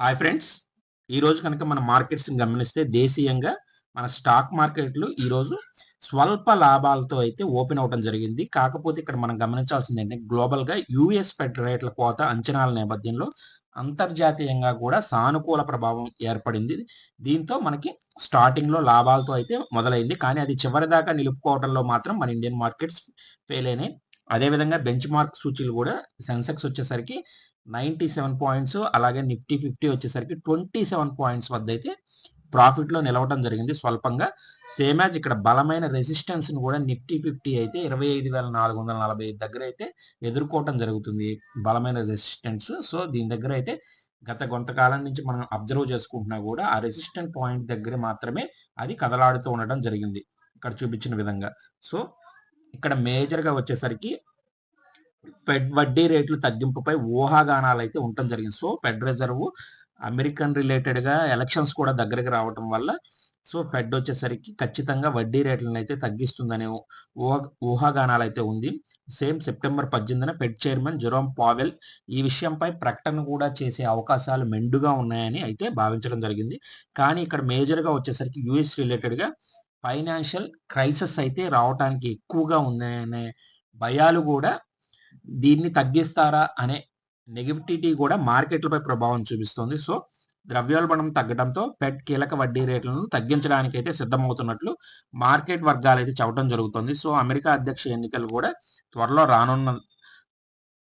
Hi friends. ఈరోజు కనుక మన మార్కెట్స్ గమనిస్తే దేశీయంగా మన స్టాక్ మార్కెట్లు ఈరోజు స్వల్ప లాభాలతో అయితే ఓపెన్ అవడం జరిగింది. కాకపోతే ఇక్కడ మనం గమనించాల్సింది ఏంటంటే గ్లోబల్గా యుఎస్ ఫెడ్ రేట్ల కోత అంచనాల నేపథ్యంలో అంతర్జాతీయంగా కూడా సానుకూల ప్రభావం ఏర్పడింది. దీంతో మనకి స్టార్టింగ్లో లాభాలతో అయితే మొదలైంది. కానీ అది చివరి దాకా నిలుపుకోవడంలో మాత్రం మన ఇండియన్ మార్కెట్స్ ఫెయిల్ అయినాయి. అదేవిధంగా బెంచ్ మార్క్ సూచీలు కూడా సెన్సెక్స్ వచ్చేసరికి నైంటీ సెవెన్ పాయింట్స్ అలాగే నిఫ్టీ ఫిఫ్టీ వచ్చేసరికి ట్వంటీ సెవెన్ పాయింట్స్ వద్ద అయితే ప్రాఫిట్లో నిలవడం జరిగింది స్వల్పంగా. సేమ్ యాజ్ ఇక్కడ బలమైన రెసిస్టెన్స్ని కూడా నిఫ్టీ ఫిఫ్టీ అయితే ఇరవై ఐదు వేల నాలుగు వందల నలభై ఐదు దగ్గర అయితే ఎదుర్కోవటం జరుగుతుంది బలమైన రెసిస్టెన్స్. సో దీని దగ్గర అయితే గత కొంతకాలం నుంచి మనం అబ్జర్వ్ చేసుకుంటున్నా కూడా ఆ రెసిస్టెంట్ పాయింట్ దగ్గర మాత్రమే అది కదలాడుతూ ఉండడం జరిగింది. ఇక్కడ చూపించిన విధంగా. సో ఇక్కడ మేజర్గా వచ్చేసరికి ఫెడ్ వడ్డీ రేట్లు తగ్గింపుపై ఊహాగానాలు అయితే ఉండటం జరిగింది. సో ఫెడ్ రిజర్వ్ అమెరికన్ రిలేటెడ్గా ఎలక్షన్స్ కూడా దగ్గరికి రావటం వల్ల సో ఫెడ్ వచ్చేసరికి ఖచ్చితంగా వడ్డీ రేట్లను అయితే తగ్గిస్తుందనే ఊహ ఊహాగానాలు అయితే ఉంది. సేమ్ సెప్టెంబర్ పద్దెనిమిదిన ఫెడ్ చైర్మన్ జెరోమ్ పావెల్ ఈ విషయంపై ప్రకటన కూడా చేసే అవకాశాలు మెండుగా ఉన్నాయని అయితే భావించడం జరిగింది. కానీ ఇక్కడ మేజర్గా వచ్చేసరికి యుఎస్ రిలేటెడ్గా ఫైనాన్షియల్ క్రైసిస్ అయితే రావటానికి ఎక్కువగా ఉందనే భయాలు కూడా దీన్ని తగ్గిస్తారా అనే నెగిటివిటీ కూడా మార్కెట్లపై ప్రభావం చూపిస్తుంది. సో ద్రవ్యోల్బణం తగ్గడంతో పెట్ కీలక వడ్డీ రేట్లను తగ్గించడానికి అయితే సిద్ధమవుతున్నట్లు మార్కెట్ వర్గాలు అయితే చెప్పడం జరుగుతుంది. సో అమెరికా అధ్యక్ష ఎన్నికలు కూడా త్వరలో రానున్న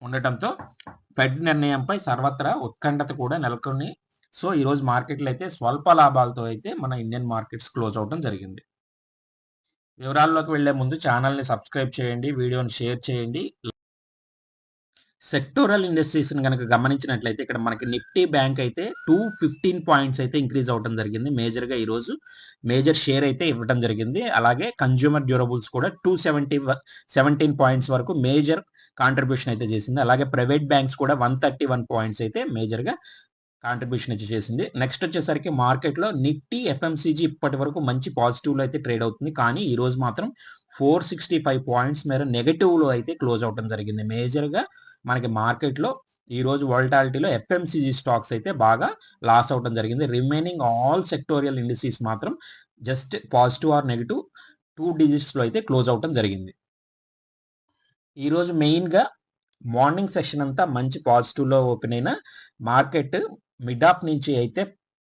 ఉండటంతో ఫెడ్ నిర్ణయంపై సర్వత్రా ఉత్కంఠత కూడా నెలకొని సో ఈరోజు మార్కెట్లు అయితే స్వల్ప లాభాలతో అయితే మన ఇండియన్ మార్కెట్స్ క్లోజ్ అవడం జరిగింది. వివరాల్లోకి వెళ్ళే ముందు ఛానల్ని సబ్స్క్రైబ్ చేయండి వీడియోని షేర్ చేయండి. సెక్టోరల్ ఇండస్ట్రీస్ కనుక గమనించినట్లయితే ఇక్కడ మనకి నిఫ్టీ బ్యాంక్ అయితే టూ ఫిఫ్టీన్ పాయింట్స్ అయితే ఇంక్రీజ్ అవడం జరిగింది. మేజర్గా ఈ రోజు మేజర్ షేర్ అయితే ఇవ్వడం జరిగింది. అలాగే కన్జ్యూమర్ డ్యూరబుల్స్ కూడా టూ సెవెంటీ సెవెంటీన్ పాయింట్స్ వరకు మేజర్ కాంట్రిబ్యూషన్ అయితే చేసింది. అలాగే ప్రైవేట్ బ్యాంక్స్ కూడా వన్ థర్టీ వన్ పాయింట్స్ అయితే మేజర్గా కాంట్రిబ్యూషన్ అయితే చేసింది. నెక్స్ట్ వచ్చేసరికి మార్కెట్లో నిఫ్టీ ఎఫ్ఎంసీజీ ఇప్పటి వరకు మంచి పాజిటివ్లో అయితే ట్రేడ్ అవుతుంది. కానీ ఈ రోజు మాత్రం ఫోర్ సిక్స్టీ ఫైవ్ పాయింట్స్ మేర నెగటివ్లో అయితే క్లోజ్ అవడం జరిగింది. మేజర్గా మనకి మార్కెట్లో ఈరోజు ఈ రోజు వోల్టాలిటీలో ఎఫ్ఎంసీజీ స్టాక్స్ అయితే బాగా లాస్ అవడం జరిగింది. రిమైనింగ్ ఆల్ సెక్టోరియల్ ఇండస్ట్రీస్ మాత్రం just positive or negative two డిజిట్స్లో అయితే క్లోజ్ అవడం జరిగింది. ఈరోజు మెయిన్గా మార్నింగ్ సెషన్ అంతా మంచి పాజిటివ్లో ఓపెన్ అయిన మార్కెట్ మిడ్ ఆఫ్ నుంచి అయితే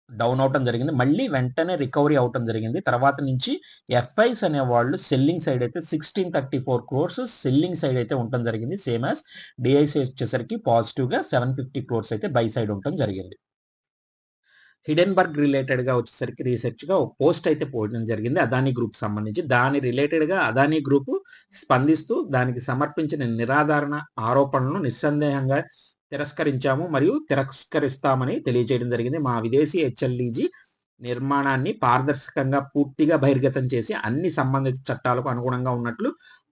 డౌన్ అవటం జరిగింది. మళ్ళీ వెంటనే రికవరీ అవటం జరిగింది. తర్వాత నుంచి ఎఫ్ఐస్ అనే వాళ్ళు సెల్లింగ్ సైడ్ అయితే sixteen thirty four crores selling side అయితే ఉండటం జరిగింది. సేమ్ యాజ్ డిఐసి వచ్చేసరికి పాజిటివ్గా సెవెన్ ఫిఫ్టీ క్రోర్స్ అయితే బై సైడ్ ఉండటం జరిగింది. హిడెన్బర్గ్ రిలేటెడ్గా వచ్చేసరికి రీసెర్చ్గా ఒక పోస్ట్ అయితే పోయడం జరిగింది. అదానీ గ్రూప్ సంబంధించి. దాని రిలేటెడ్గా అదానీ గ్రూప్ స్పందిస్తూ దానికి సమర్పించిన నిరాధారణ ఆరోపణలను నిస్సందేహంగా తిరస్కరించాము మరియు తిరస్కరిస్తామని తెలియజేయడం జరిగింది. మా విదేశీ హెచ్ఎల్ఈజీ నిర్మాణాన్ని పారదర్శకంగా పూర్తిగా బహిర్గతం చేసి అన్ని సంబంధిత చట్టాలకు అనుగుణంగా ఉన్నట్లు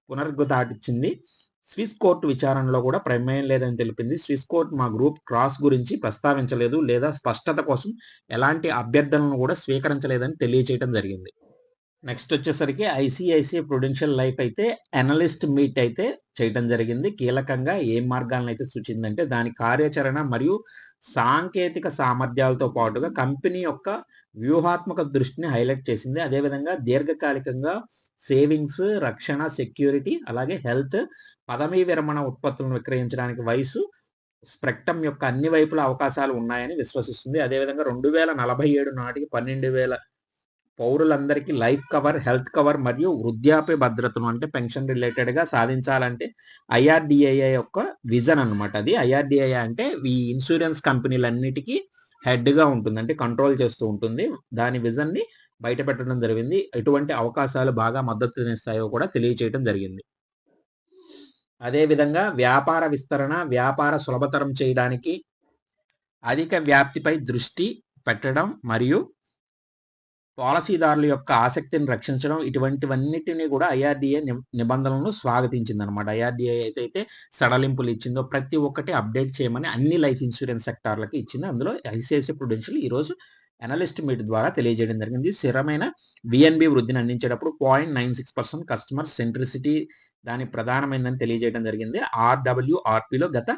పునరుద్ఘాటించింది. స్విస్ కోర్టు విచారణలో కూడా ప్రమేయం లేదని తెలిపింది. స్విస్ కోర్ట్ మా గ్రూప్ క్రాస్ గురించి ప్రస్తావించలేదు లేదా స్పష్టత కోసం ఎలాంటి అభ్యర్థనలను కూడా స్వీకరించలేదని తెలియజేయడం జరిగింది. నెక్స్ట్ వచ్చేసరికి ఐసిఐసిఐ ప్రొడెన్షియల్ లైఫ్ అయితే అనలిస్ట్ మీట్ అయితే చేయడం జరిగింది. కీలకంగా ఏ మార్గాలను అయితే సూచిందంటే దాని కార్యాచరణ మరియు సాంకేతిక సామర్థ్యాలతో పాటుగా కంపెనీ యొక్క వ్యూహాత్మక దృష్టిని హైలైట్ చేసింది. అదేవిధంగా దీర్ఘకాలికంగా సేవింగ్స్ రక్షణ సెక్యూరిటీ అలాగే హెల్త్ పదవీ విరమణ ఉత్పత్తులను విక్రయించడానికి వయసు స్ప్రెక్టమ్ యొక్క అన్ని వైపుల అవకాశాలు ఉన్నాయని విశ్వసిస్తుంది. అదేవిధంగా రెండు వేల నలభై ఏడు నాటికి పన్నెండు వేల పౌరులందరికీ లైఫ్ కవర్ హెల్త్ కవర్ మరియు వృద్ధాప్య భద్రతను అంటే పెన్షన్ రిలేటెడ్గా సాధించాలంటే ఐఆర్డిఐఐ యొక్క విజన్ అనమాట అది. ఐఆర్డిఐ అంటే ఈ ఇన్సూరెన్స్ కంపెనీలన్నిటికీ హెడ్గా ఉంటుంది అంటే కంట్రోల్ చేస్తూ ఉంటుంది. దాని విజన్ని బయట పెట్టడం జరిగింది. ఎటువంటి అవకాశాలు బాగా మద్దతునిస్తాయో కూడా తెలియచేయడం జరిగింది. అదేవిధంగా వ్యాపార విస్తరణ వ్యాపార సులభతరం చేయడానికి అధిక వ్యాప్తిపై దృష్టి పెట్టడం మరియు పాలసీదారుల యొక్క ఆసక్తిని రక్షించడం ఇటువంటివన్నిటిని కూడా ఐఆర్డీఏ నిబంధనలను స్వాగతించింది అనమాట ఐఆర్డీఏ అయితే సడలింపులు ఇచ్చిందో ప్రతి ఒక్కటి అప్డేట్ చేయమని అన్ని లైఫ్ ఇన్సూరెన్స్ సెక్టార్లకు ఇచ్చింది. అందులో ఐసిఐసి ప్రొడెన్షియల్ ఈరోజు అనలిస్ట్ మీట్ ద్వారా తెలియజేయడం జరిగింది. స్థిరమైన విఎన్బి వృద్ధిని అందించేటప్పుడు point nine six percent customer centricity దాని ప్రధానమైందని తెలియజేయడం జరిగింది. ఆర్డబ్ల్యూఆర్పిలో గత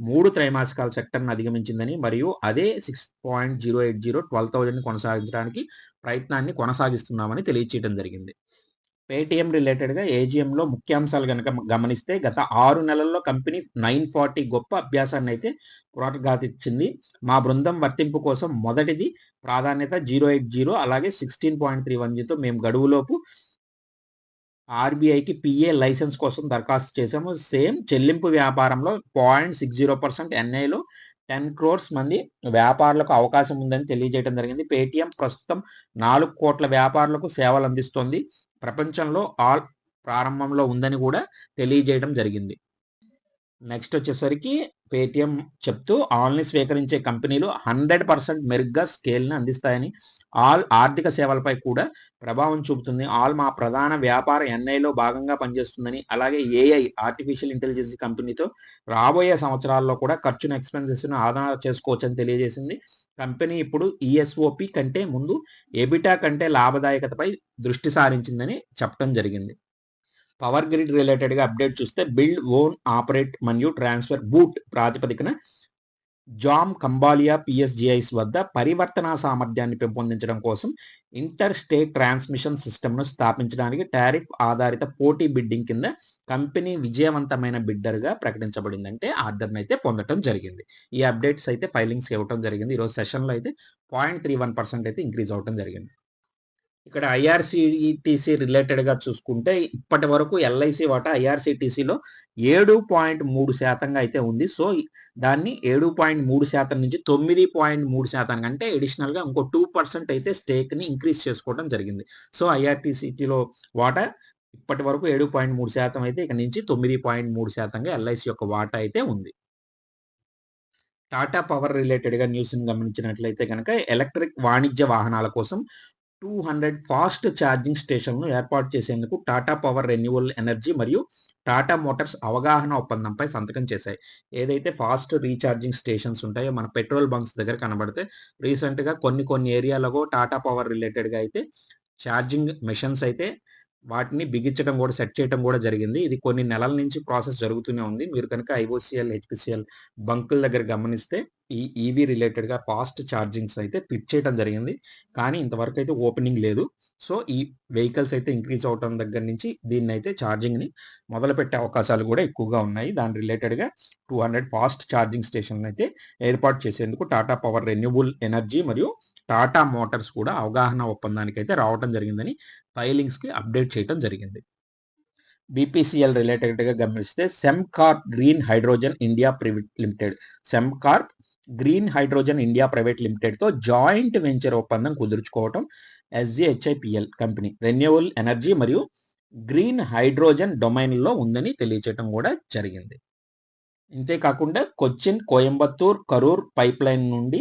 మూడు త్రైమాసికాల సెక్టర్ను అధిగమించిందని మరియు అదే six point zero eight zero twelve థౌజండ్ని కొనసాగించడానికి ప్రయత్నాన్ని కొనసాగిస్తున్నామని తెలియచేయడం జరిగింది. పేటిఎం రిలేటెడ్గా ఏజీఎంలో ముఖ్యాంశాలు కనుక గమనిస్తే గత ఆరు నెలల్లో కంపెనీ నైన్ ఫార్టీ గొప్ప అభ్యాసాన్ని అయితే ఇచ్చింది మా బృందం వర్తింపు కోసం మొదటిది ప్రాధాన్యత జీరో ఎయిట్ జీరో అలాగే సిక్స్టీన్ పాయింట్ త్రీ వన్ జీతో మేము గడువులోపు ఆర్బీఐకి పిఏ లైసెన్స్ కోసం దరఖాస్తు చేసాము సేమ్ చెల్లింపు వ్యాపారంలో పాయింట్ సిక్స్ జీరో పర్సెంట్ ఎన్ఐలో టెన్ క్రోర్స్ మంది వ్యాపారులకు అవకాశం ఉందని తెలియజేయడం జరిగింది. పేటీఎం ప్రస్తుతం నాలుగు కోట్ల వ్యాపారులకు సేవలు అందిస్తోంది. ప్రపంచంలో ఆల్ ప్రారంభంలో ఉందని కూడా తెలియజేయడం జరిగింది. నెక్స్ట్ వచ్చేసరికి పేటిఎం చెప్తూ ఆల్ని స్వీకరించే కంపెనీలు హండ్రెడ్ పర్సెంట్ మెరుగ్గా స్కేల్ని అందిస్తాయని ఆల్ ఆర్థిక సేవలపై కూడా ప్రభావం చూపుతుంది. ఆల్ మా ప్రధాన వ్యాపార ఎన్ఐలో భాగంగా పనిచేస్తుందని అలాగే ఏఐ ఆర్టిఫిషియల్ ఇంటెలిజెన్స్ కంపెనీతో రాబోయే సంవత్సరాల్లో కూడా ఖర్చును ఎక్స్పెన్సెస్ను ఆదా చేసుకోవచ్చని తెలియజేసింది. కంపెనీ ఇప్పుడు ఈఎస్ఓపి కంటే ముందు ఎబిటా కంటే లాభదాయకతపై దృష్టి సారించిందని చెప్పడం జరిగింది. పవర్ గ్రిడ్ రిలేటెడ్గా అప్డేట్ చూస్తే బిల్డ్ ఓన్ ఆపరేట్ మరియు ట్రాన్స్ఫర్ బూట్ ప్రాతిపదికన జామ్ కంబాలియా పిఎస్జిఐస్ వద్ద పరివర్తన సామర్థ్యాన్ని పెంపొందించడం కోసం ఇంటర్ స్టేట్ ట్రాన్స్మిషన్ సిస్టమ్ను స్థాపించడానికి టారిఫ్ ఆధారిత పోటీ బిడ్డింగ్ కింద కంపెనీ విజయవంతమైన బిడ్డర్గా ప్రకటించబడింది అంటే ఆర్డర్ని అయితే పొందడం జరిగింది. ఈ అప్డేట్స్ అయితే ఫైలింగ్స్ ఇవ్వడం జరిగింది. ఈరోజు సెషన్లో అయితే పాయింట్ త్రీ వన్ పర్సెంట్ అయితే ఇంక్రీజ్ అవ్వడం జరిగింది. ఇక్కడ ఐఆర్సిటీసీ రిలేటెడ్గా చూసుకుంటే ఇప్పటి వరకు ఎల్ఐసి వాటా ఐఆర్సిటీసీలో ఏడు పాయింట్ మూడు శాతంగా అయితే ఉంది. సో దాన్ని ఏడు పాయింట్ మూడు శాతం నుంచి తొమ్మిది పాయింట్ మూడు శాతం అంటే అడిషనల్గా ఇంకో టూ పర్సెంట్ అయితే స్టేక్ని ఇంక్రీజ్ చేసుకోవడం జరిగింది. సో ఐఆర్టీసీటీలో వాటా ఇప్పటి వరకు ఏడు పాయింట్ మూడు శాతం అయితే ఇక నుంచి తొమ్మిది పాయింట్ మూడు శాతంగా ఎల్ఐసి యొక్క వాటా అయితే ఉంది. టాటా పవర్ రిలేటెడ్గా న్యూస్ని గమనించినట్లయితే కనుక ఎలక్ట్రిక్ వాణిజ్య వాహనాల కోసం టూ హండ్రెడ్ ఫాస్ట్ ఛార్జింగ్ స్టేషన్ను ఏర్పాటు చేసేందుకు టాటా పవర్ రెన్యూవల్ ఎనర్జీ మరియు టాటా మోటార్స్ అవగాహన ఒప్పందంపై సంతకం చేశాయి. ఏదైతే ఫాస్ట్ రీఛార్జింగ్ స్టేషన్స్ ఉంటాయో మన పెట్రోల్ బంక్స్ దగ్గర కనబడితే రీసెంట్గా కొన్ని కొన్ని ఏరియాలలో టాటా పవర్ రిలేటెడ్గా అయితే ఛార్జింగ్ మెషిన్స్ అయితే వాటిని బిగించడం కూడా సెట్ చేయడం కూడా జరిగింది. ఇది కొన్ని నెలల నుంచి ప్రాసెస్ జరుగుతూనే ఉంది. మీరు కనుక ఐఓసిఎల్ హెచ్పిసిఎల్ బంకుల దగ్గర గమనిస్తే ఈ ఈవీ రిలేటెడ్గా ఫాస్ట్ ఛార్జింగ్స్ అయితే ఫిట్ చేయడం జరిగింది. కానీ ఇంతవరకు అయితే ఓపెనింగ్ లేదు. సో ఈ వెహికల్స్ అయితే ఇంక్రీజ్ అవటం దగ్గర నుంచి దీన్ని అయితే ఛార్జింగ్ని మొదలుపెట్టే అవకాశాలు కూడా ఎక్కువగా ఉన్నాయి. దాని రిలేటెడ్గా two hundred fast charging station అయితే ఏర్పాటు చేసేందుకు టాటా పవర్ రెన్యూబుల్ ఎనర్జీ మరియు టాటా మోటార్స్ కూడా అవగాహన ఒప్పందానికి అయితే రావటం జరిగిందని ఫైలింగ్స్కి అప్డేట్ చేయడం జరిగింది. బీపీసీఎల్ రిలేటెడ్గా గమనిస్తే Sembcorp green hydrogen India private limited Sembcorp green hydrogen India private లిమిటెడ్తో జాయింట్ వెంచర్ ఒప్పందం కుదుర్చుకోవటం ఎస్జిహెచ్ఐపిఎల్ కంపెనీ రెన్యూవల్ ఎనర్జీ మరియు గ్రీన్ హైడ్రోజన్ డొమైన్లో ఉందని తెలియచేయడం కూడా జరిగింది. ఇంతేకాకుండా కొచ్చిన్ కోయంబత్తూర్ కరూర్ పైప్ లైన్ నుండి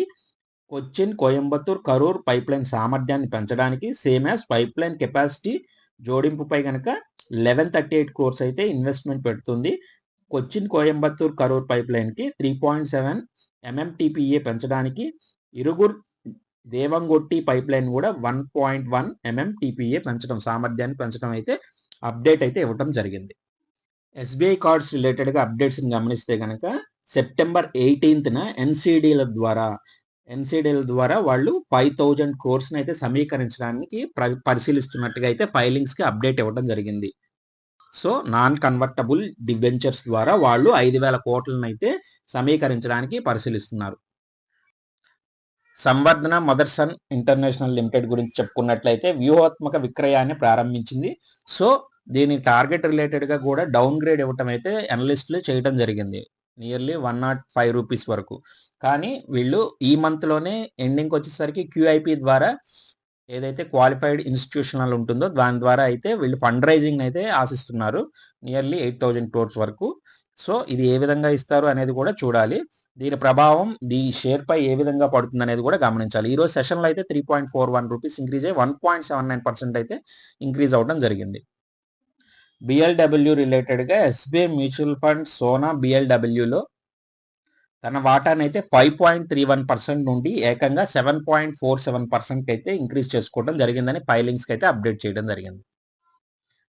కొచ్చిన్ కోయంబత్తూర్ కరూర్ పైప్ లైన్ సామర్థ్యాన్ని పెంచడానికి same as pipeline capacity జోడింపుపై కనుక లెవెన్ థర్టీ ఎయిట్ క్రోర్స్ అయితే ఇన్వెస్ట్మెంట్ పెడుతుంది. కొచ్చిన్ కోయంబత్తూర్ కరూర్ పైప్ లైన్కి త్రీ పాయింట్ సెవెన్ ఎంఎంటీపీఏ పెంచడానికి ఇరుగుర్ దేవంగొట్టి పైప్ లైన్ కూడా వన్ పాయింట్ వన్ ఎంఎంటీపీఏ పెంచడం సామర్థ్యాన్ని పెంచడం అయితే అప్డేట్ అయితే ఇవ్వడం జరిగింది. ఎస్బీఐ కార్డ్స్ రిలేటెడ్గా అప్డేట్స్ని గమనిస్తే కనుక సెప్టెంబర్ ఎయిటీన్త్న ఎన్సిడిల ద్వారా ఎన్సీడీఎల్ ద్వారా వాళ్ళు ఫైవ్ థౌజండ్ కోర్స్ని అయితే సమీకరించడానికి పరిశీలిస్తున్నట్టుగా అయితే ఫైలింగ్స్కి అప్డేట్ ఇవ్వడం జరిగింది. సో నాన్ కన్వర్టబుల్ డిబెంచర్స్ ద్వారా వాళ్ళు ఐదు వేల కోట్లను అయితే సమీకరించడానికి పరిశీలిస్తున్నారు. సంవర్ధన మదర్సన్ ఇంటర్నేషనల్ లిమిటెడ్ గురించి చెప్పుకున్నట్లయితే వ్యూహాత్మక విక్రయాన్ని ప్రారంభించింది. సో దీని టార్గెట్ రిలేటెడ్గా కూడా డౌన్ గ్రేడ్ ఇవ్వటం అయితే అనలిస్టులు చేయడం జరిగింది. Nearly one naught five rupees వరకు. కానీ వీళ్ళు ఈ మంత్లోనే ఎండింగ్కి వచ్చేసరికి క్యూఐపి ద్వారా ఏదైతే క్వాలిఫైడ్ ఇన్స్టిట్యూషనల్ ఉంటుందో దాని ద్వారా అయితే వీళ్ళు ఫండ్ రైజింగ్ అయితే ఆశిస్తున్నారు. నియర్లీ ఎయిట్ థౌజండ్ క్రోర్స్ వరకు. సో ఇది ఏ విధంగా ఇస్తారు అనేది కూడా చూడాలి. దీని ప్రభావం దీ షేర్ పై ఏ విధంగా పడుతుంది అనేది కూడా గమనించాలి. ఈ రోజు సెషన్లో అయితే three point four one rupees increase అయ్యి one point seven nine percent అయితే ఇంక్రీజ్ అవడం జరిగింది. బిఎల్డబ్ల్యూ రిలేటెడ్గా ఎస్బీఐ మ్యూచువల్ ఫండ్ సోనా బిఎల్డబ్ల్యూలో తన వాటాను అయితే five point three one percent నుండి ఏకంగా seven point four seven percent అయితే ఇంక్రీజ్ చేసుకోవడం జరిగిందని ఫైలింగ్స్కి అయితే అప్డేట్ చేయడం జరిగింది.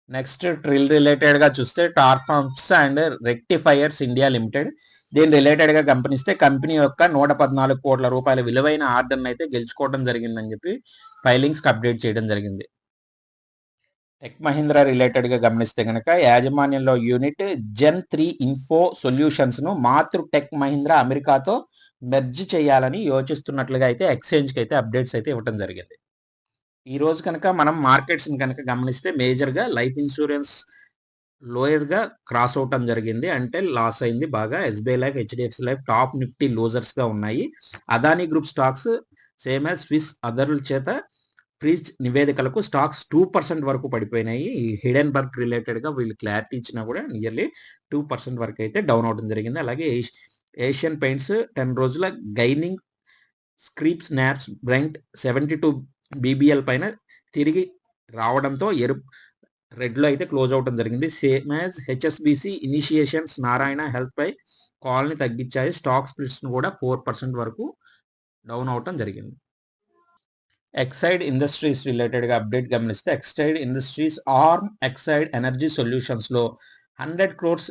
నెక్స్ట్ ట్రిల్ రిలేటెడ్గా చూస్తే టార్పంప్స్ అండ్ రెక్టిఫైయర్స్ ఇండియా లిమిటెడ్ దీని రిలేటెడ్గా గమనిస్తే కంపెనీ యొక్క నూట పద్నాలుగు కోట్ల రూపాయల విలువైన ఆర్డర్ని అయితే గెలుచుకోవడం జరిగిందని చెప్పి ఫైలింగ్స్కి అప్డేట్ చేయడం జరిగింది. టెక్ మహీంద్రా రిలేటెడ్గా గమనిస్తే కనుక యాజమాన్యంలో యూనిట్ జెన్ త్రీ ఇన్ఫో సొల్యూషన్స్ను మాతృ టెక్ మహీంద్రా అమెరికాతో మెర్జ్ చేయాలని యోచిస్తున్నట్లుగా అయితే ఎక్స్చేంజ్కి అయితే అప్డేట్స్ అయితే ఇవ్వడం జరిగింది. ఈరోజు కనుక మనం మార్కెట్స్ని కనుక గమనిస్తే మేజర్గా లైఫ్ ఇన్సూరెన్స్ లోయర్గా క్రాస్ అవటం జరిగింది. అంటే లాస్ అయింది బాగా. SBI life HDFC life top Nifty లూజర్స్గా ఉన్నాయి. Adani group stocks same as Swiss అదర్ల చేత ఫ్రీజ్ నివేదికలకు స్టాక్స్ టూ పర్సెంట్ వరకు పడిపోయినాయి. ఈ హిడెన్ బర్గ్ రిలేటెడ్గా వీళ్ళు క్లారిటీ ఇచ్చినా కూడా నియర్లీ టూ పర్సెంట్ వరకు అయితే డౌన్ అవడం జరిగింది. అలాగే ఏషియన్ పెయింట్స్ టెన్ రోజుల gaining స్క్రీప్స్ naps Brent seventy two BBL పైన తిరిగి రావడంతో ఎరుపు రెడ్లో అయితే క్లోజ్ అవడం జరిగింది. Same as HSBC initiations Narayana Health పై కాల్ని తగ్గించాయి. స్టాక్ స్ప్లిట్స్ను కూడా ఫోర్ పర్సెంట్ వరకు డౌన్ అవటం జరిగింది. ఎక్సైడ్ ఇండస్ట్రీస్ రిలేటెడ్గా అప్డేట్ గమనిస్తే Exide Industries arm Exide Energy సొల్యూషన్స్లో hundred crores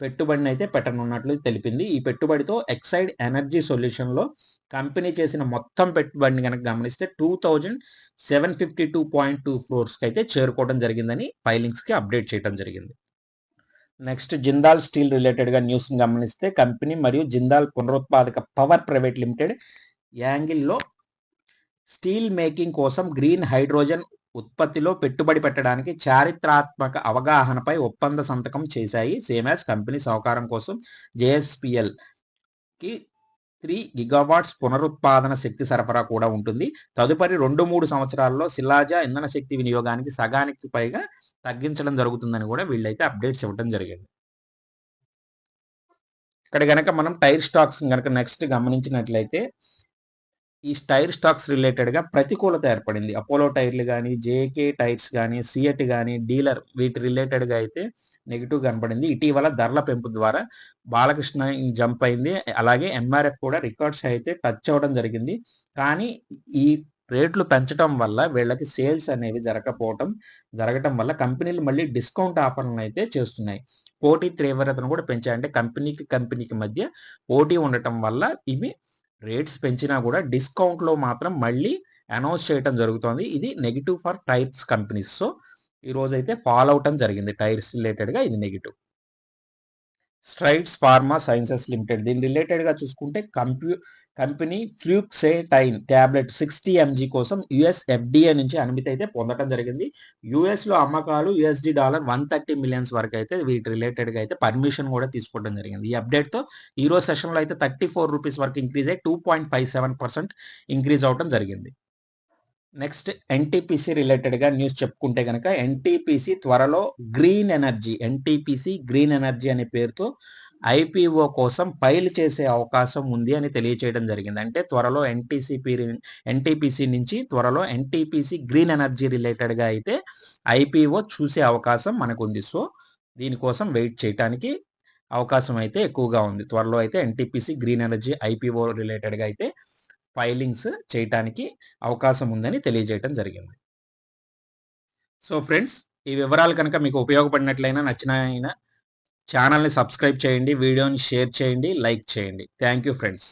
పెట్టుబడిని అయితే పెట్టనున్నట్లు తెలిపింది. ఈ పెట్టుబడితో ఎక్సైడ్ ఎనర్జీ సొల్యూషన్లో కంపెనీ చేసిన మొత్తం పెట్టుబడిని కనుక గమనిస్తే two thousand seven fifty two point two ఫ్లోర్స్కి అయితే చేరుకోవడం జరిగిందని ఫైలింగ్స్కి అప్డేట్ చేయడం జరిగింది. నెక్స్ట్ జిందాల్ స్టీల్ రిలేటెడ్గా న్యూస్ గమనిస్తే కంపెనీ మరియు జిందాల్ పునరుత్పాదక పవర్ ప్రైవేట్ లిమిటెడ్ యాంగిల్లో స్టీల్ మేకింగ్ కోసం గ్రీన్ హైడ్రోజన్ ఉత్పత్తిలో పెట్టుబడి పెట్టడానికి చారిత్రాత్మక అవగాహనపై ఒప్పంద సంతకం చేశాయి. సేమాస్ కంపెనీ సహకారం కోసం జేఎస్పిఎల్కి త్రీ గిగావాట్స్ పునరుత్పాదన శక్తి సరఫరా కూడా ఉంటుంది. తదుపరి రెండు మూడు సంవత్సరాల్లో శిలాజ ఇంధన శక్తి వినియోగానికి సగానికి పైగా తగ్గించడం జరుగుతుందని కూడా వీళ్ళైతే అప్డేట్స్ ఇవ్వడం జరిగింది. ఇక్కడ కనుక మనం టైర్ స్టాక్స్ గనక నెక్స్ట్ గమనించినట్లయితే ఈ టైర్ స్టాక్స్ రిలేటెడ్గా ప్రతికూలత ఏర్పడింది. అపోలో టైర్లు కానీ జేకే టైర్స్ కానీ సిఎట్ కానీ డీలర్ వీటి రిలేటెడ్గా అయితే నెగిటివ్ కనపడింది. ఇటీవల ధరల పెంపు ద్వారా బాలకృష్ణ జంప్ అయింది. అలాగే ఎంఆర్ఎఫ్ కూడా రికార్డ్స్ అయితే టచ్ అవ్వడం జరిగింది. కానీ ఈ రేట్లు పెంచడం వల్ల వీళ్ళకి సేల్స్ అనేవి జరగకపోవటం జరగటం వల్ల కంపెనీలు మళ్ళీ డిస్కౌంట్ ఆఫర్లను అయితే చేస్తున్నాయి. పోటీ తీవ్రతను కూడా పెంచాయి. అంటే కంపెనీకి కంపెనీకి మధ్య పోటీ ఉండటం వల్ల ఇవి రేట్స్ పెంచినా కూడా డిస్కౌంట్లో మాత్రం మళ్ళీ అనౌన్స్ చేయటం జరుగుతుంది. ఇది negative for tyres companies. So ఈ రోజు అయితే ఫాలో అవటం జరిగింది టైర్స్ రిలేటెడ్గా ఇది negative. Strides Pharma Sciences Limited దీని రిలేటెడ్గా చూసుకుంటే కంప్యూ company fluoxetine tablet sixty MG కోసం యుఎస్ ఎఫ్డిఏ నుంచి అనుమతి అయితే పొందడం జరిగింది. యుఎస్లో అమ్మకాలు USD dollar one thirty millions వరకు అయితే వీటి రిలేటెడ్గా అయితే పర్మిషన్ కూడా తీసుకోవడం జరిగింది. ఈ అప్డేట్తో ఈరోజు సెషన్లో అయితే థర్టీ ఫోర్ రూపీస్ వరకు ఇంక్రీజ్ అయ్యి two point five seven percent increase అవడం జరిగింది. నెక్స్ట్ ఎన్టీపీసీ రిలేటెడ్గా న్యూస్ చెప్పుకుంటే కనుక ఎన్టీపీసీ త్వరలో green energy NTPC green energy అనే పేరుతో ఐపీఓ కోసం ఫైల్ చేసే అవకాశం ఉంది అని తెలియచేయడం జరిగింది. అంటే త్వరలో ఎన్టీసీపీ ఎన్టీపీసీ నుంచి త్వరలో ఎన్టీపీసీ గ్రీన్ ఎనర్జీ రిలేటెడ్గా అయితే ఐపీఓ చూసే అవకాశం మనకు ఉంది సో దీనికోసం వెయిట్ చేయడానికి అవకాశం అయితే ఎక్కువగా ఉంది. త్వరలో అయితే ఎన్టీపీసీ గ్రీన్ ఎనర్జీ ఐపీఓ రిలేటెడ్గా అయితే ఫైలింగ్స్ చేయటానికి అవకాశం ఉందని తెలియజేయటం జరిగింది. సో ఫ్రెండ్స్ ఈ వివరాలు కనుక మీకు ఉపయోగపడినట్లయినా నచ్చిన ఛానల్ని సబ్స్క్రైబ్ చేయండి వీడియోని షేర్ చేయండి లైక్ చేయండి. Thank you friends